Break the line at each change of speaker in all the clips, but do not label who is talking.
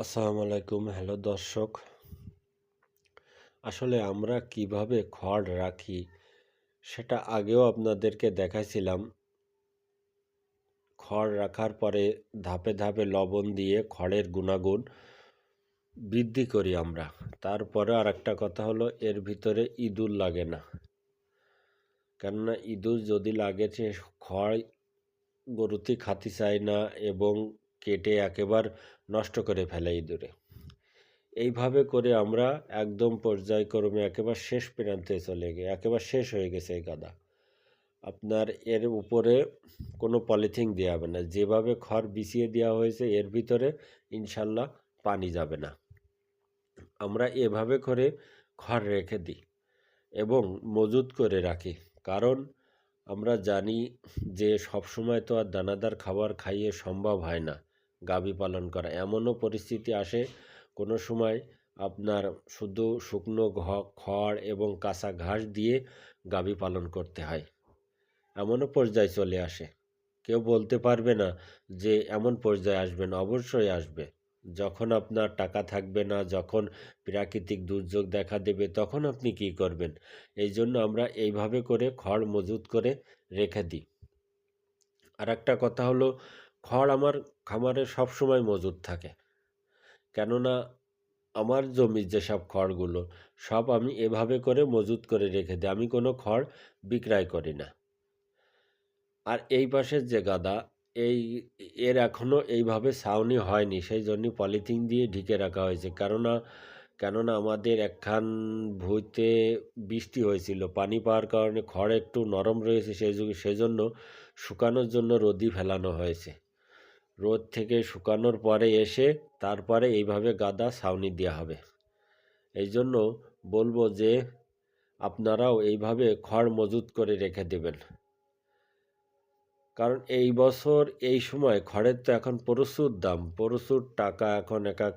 আসসালামু আলাইকুম। হ্যালো দর্শক। আসলে আমরা কীভাবে খড় রাখি সেটা আগেও আপনাদেরকে দেখাইছিলাম। খড় রাখার পরে ধাপে ধাপে লবণ দিয়ে খড়ের গুণাগুণ বৃদ্ধি করি আমরা। তারপরে আর একটা কথা হলো, এর ভিতরে ইঁদুর লাগে না। কেননা ইঁদুর যদি লাগে খড় গরুতে খাতি চায় না এবং কেটে একেবার নষ্ট করে ফেলে ইঁদুরে। এইভাবে করে আমরা একদম পর্যায়ক্রমে একেবারে শেষ প্রান্তে চলে গিয়ে, একেবারে শেষ হয়ে গেছে এই গাদা। আপনার এর উপরে কোনো পলিথিন দেওয়া হবে না। যেভাবে খড় বিছিয়ে দেওয়া হয়েছে, এর ভিতরে ইনশাল্লাহ পানি যাবে না। আমরা এভাবে করে খড় রেখে দিই এবং মজুত করে রাখি। কারণ আমরা জানি যে সবসময় তো আর দানাদার খাবার খাইয়ে সম্ভব হয় না। গাভী পালন করা। এমনও পরিস্থিতি আসে কোনো সময় আপনার শুধু শুকনো খড় এবং কাঁচা ঘাস দিয়ে গাভী পালন করতে হয়। এমনও পর্যায়ে চলে আসে। কেউ বলতে পারবে না যে এমন পর্যায়ে আসবে না, অবশ্যই আসবে। যখন আপনার টাকা থাকবে না, যখন প্রাকৃতিক দুর্যোগ দেখা দেবে, তখন আপনি কি করবেন? এই জন্য আমরা এইভাবে করে খড় মজুত করে রেখে দিই। আর একটা কথা হলো খড় আমার খামারে সবসময় মজুদ থাকে। কেননা, আমার জমির যেসব খড়গুলো, সব আমি এভাবে করে মজুত করে রেখে দিই। আমি কোনো খড় বিক্রয় করি না। আর এই পাশের যে গাদা, এই, এর এখনও এইভাবে ছাউনি হয়নি। সেই জন্য পলিথিন দিয়ে ঢেকে রাখা হয়েছে। কেননা কেননা আমাদের একখান ভুঁইতে বৃষ্টি হয়েছিল। পানি পাওয়ার কারণে খড় একটু নরম রয়েছে। সেই সেজন্য শুকানোর জন্য রোদি ফেলানো হয়েছে। রোদ থেকে শুকানোর পরে এসে তারপরে এইভাবে গাদা ছাউনি দেওয়া হবে। এই জন্য বলব যে আপনারাও এইভাবে খড় মজুত করে রেখে দেবেন। কারণ এই বছর এই সময় খড়ের তো এখন প্রচুর দাম, প্রচুর টাকা এখন এক এক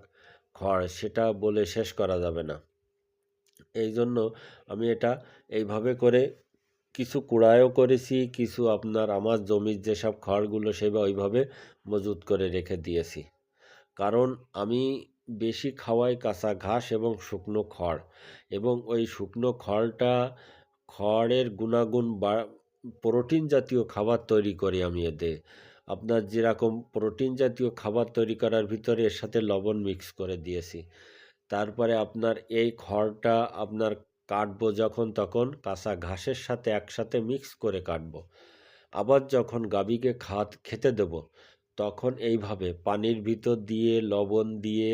খড়, সেটা বলে শেষ করা যাবে না। এই জন্য আমি এটা এইভাবে করে কিছু কুড়ায়ও করেছি, কিছু আপনার আমার জমির যেসব খড়গুলো সেবা ওইভাবে মজুত করে রেখে দিয়েছি। কারণ আমি বেশি খাওয়াই কাঁচা ঘাস এবং শুকনো খড় এবং ওই শুকনো খড়টা, খড়ের গুণাগুণ বা প্রোটিন জাতীয় খাবার তৈরি করি আমি এতে। আপনার যেরকম প্রোটিন জাতীয় খাবার তৈরি করার ভিতরে এর সাথে লবণ মিক্স করে দিয়েছি। তারপরে আপনার এই খড়টা আপনার কাটবো যখন তখন কাঁচা ঘাসের সাথে একসাথে মিক্স করে কাটবো। আবার যখন গাভীকে খাত খেতে দেব, তখন এইভাবে পানির ভিতর দিয়ে, লবণ দিয়ে,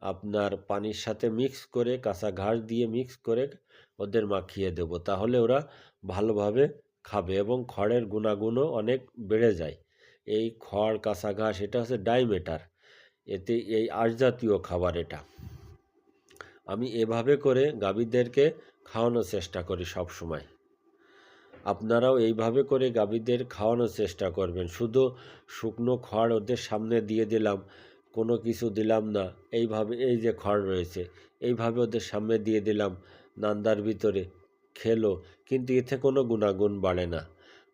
আপনার পানির সাথে মিক্স করে, কাঁচা ঘাস দিয়ে মিক্স করে ওদের মাখিয়ে দেব। তাহলে ওরা ভালোভাবে খাবে এবং খড়ের গুণাগুণও অনেক বেড়ে যায়। এই খড়, কাঁচা ঘাস, এটা হচ্ছে ডাইমেটার। এতে এই আঁশ জাতীয় খাবার এটা। আমি এভাবে করে গাভীদেরকে খাওয়ানোর চেষ্টা করি সব সময়। আপনারাও এইভাবে করে গাভীদের খাওয়ানোর চেষ্টা করবেন। শুধু শুকনো খড় ওদের সামনে দিয়ে দিলাম, কোনো কিছু দিলাম না। এইভাবে, এই যে খড় রয়েছে, এইভাবে ওদের সামনে দিয়ে দিলাম, নান্দার ভিতরে খেলো, কিন্তু এতে কোনো গুণাগুণ বাড়ে না।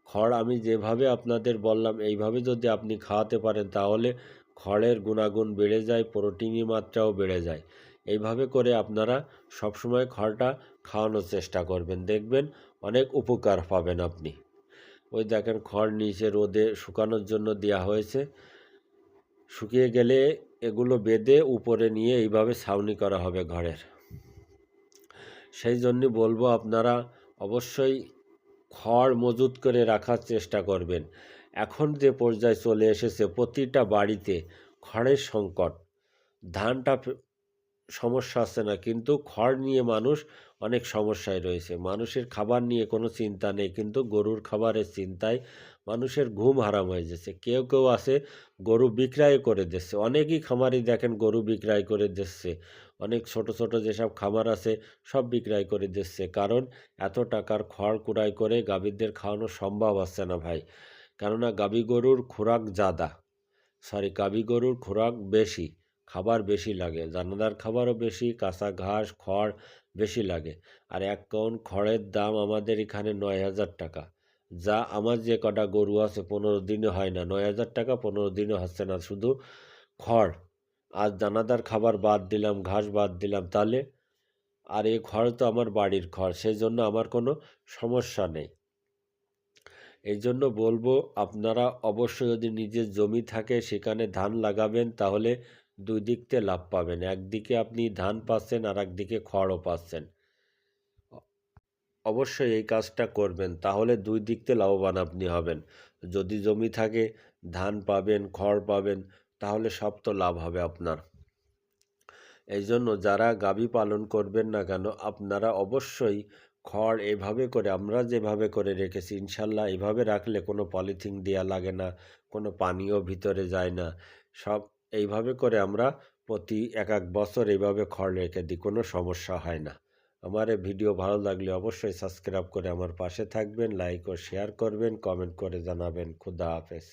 খড় আমি যেভাবে আপনাদের বললাম, এইভাবে যদি আপনি খাওয়াতে পারেন, তাহলে খড়ের গুণাগুণ বেড়ে যায়, প্রোটিনের মাত্রাও বেড়ে যায়। এইভাবে করে আপনারা সবসময় খড়টা খাওয়ানোর চেষ্টা করবেন। দেখবেন অনেক উপকার পাবেন আপনি। ওই দেখেন খড় নিচে রোদে শুকানোর জন্য দেওয়া হয়েছে। শুকিয়ে গেলে এগুলো বেঁধে উপরে নিয়ে এইভাবে ছাউনি করা হবে ঘরের। সেই জন্য বলব আপনারা অবশ্যই খড় মজুত করে রাখার চেষ্টা করবেন। এখন যে পর্যায়ে চলে এসেছে প্রতিটা বাড়িতে খড়ের সংকট। ধানটা সমস্যা আছে না, কিন্তু খড় নিয়ে মানুষ অনেক সমস্যায় রয়েছে। মানুষের খাবার নিয়ে কোনো চিন্তা নেই, কিন্তু গরুর খাবারের চিন্তায় মানুষের ঘুম হারাম হয়ে যাচ্ছে। কেউ কেউ আছে, গরু বিক্রয় করে দিচ্ছে। অনেকই খামারই দেখেন গরু বিক্রয় করে দিচ্ছে। অনেক ছোট ছোট যেসব খামার আছে, সব বিক্রয় করে দিচ্ছে। কারণ এত টাকার খড় কুড়াই করে গাভীদের খাওয়ানো সম্ভব হচ্ছে না ভাই। কেননা গাভী গরুর খোরাক জাদা। সরি, গাভী গরুর খোরাক বেশি। খাবার বেশি লাগে। দানাদার খাবারও বেশি, কাঁচা ঘাস, খড় বেশি লাগে। আর এক কাউন খড়ের দাম আমাদের এখানে নয় হাজার টাকা। যা আমার যে কটা গরু আছে, পনেরো দিনে হয় না। নয় হাজার টাকা পনেরো দিনে হচ্ছে না, শুধু খড়। আর দানাদার খাবার বাদ দিলাম, ঘাস বাদ দিলাম, তাহলে আর এই খড় তো আমার বাড়ির খড় সেই জন্য আমার কোনো সমস্যা নেই। এই জন্য বলব, আপনারা অবশ্যই যদি নিজের জমি থাকে, সেখানে ধান লাগাবেন, তাহলে দুই দিক থেকে লাভ পাবেন। একদিকে আপনি ধান পাচ্ছেন আর একদিকে খড়ও পাচ্ছেন। অবশ্যই এই কাজটা করবেন, তাহলে দুই দিক থেকে লাভবান আপনি হবেন। যদি জমি থাকে, ধান পাবেন, খড় পাবেন, তাহলে সব তো লাভ হবে আপনার। এই জন্য যারা গাভী পালন করবেন না কেন, আপনারা অবশ্যই খড় এভাবে করে, আমরা যেভাবে করে রেখেছি, ইনশাল্লাহ এভাবে রাখলে কোনো পলিথিন দেওয়া লাগে না, কোনো পানীয় ভিতরে যায় না। সব এইভাবে করে আমরা প্রতি এক এক বছর এইভাবে খড় রেখে দিই, কোনো সমস্যা হয় না। আমার এই ভিডিও ভালো লাগলে অবশ্যই সাবস্ক্রাইব করে আমার পাশে থাকবেন, লাইক ও শেয়ার করবেন, কমেন্ট করে জানাবেন। খুদা হাফেজ।